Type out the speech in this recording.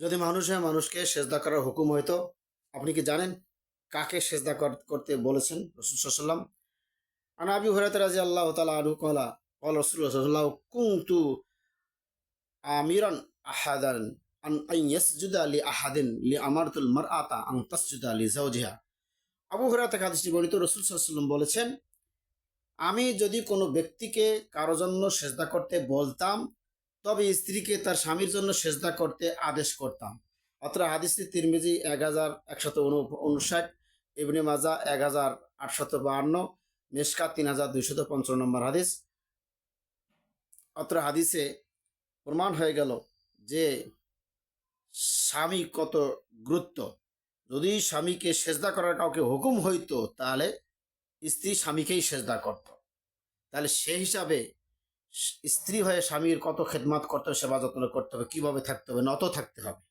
যদি মানুষে মানুষকে সেজদা করার হুকুম হইতো। আপনি কি জানেন কাকে সেজদা করতে বলেছেন রসুল সাল্লাম আনা আবি হরাত রাজি আল্লাহ তালা আনু কলা, কল রসুল সাল্লাহ কুংতু আমিরান আহাদান আন আন ইয়াসজুদা লি আহাদিন লি আমারতুল মারআতা আন তাসজুদা লি যাওজিহা। আবু থেকে হাদিসটি বর্ণিত, রসুল সাল্লাম বলেছেন, আমি যদি কোনো ব্যক্তিকে কারও জন্য সেজদা করতে বলতাম তবে স্ত্রীকে তার স্বামীর জন্য সেজদা করতে আদেশ করতাম। অত্র হাদিসটি তিরমিজি এক হাজার একশত উনষাট, ইবনে মাজা এক হাজার আটশত বাহান্ন মেশকা তিন হাজার দুইশত পঞ্চান্ন নম্বর হাদিস। অত্র হাদিসে প্রমাণ হয়ে গেল যে স্বামী কত গুরুত্ব। যদি স্বামীকে সেজদা করার কাউকে হুকুম হইতো, তাহলে স্ত্রী স্বামীকেই সেজদা করত। তাহলে সেই হিসাবে স্ত্রী হয়ে স্বামীর কত খেদমাত করতে হবে, সেবা যত্ন করতে হবে, কীভাবে থাকতে হবে, নত থাকতে হবে।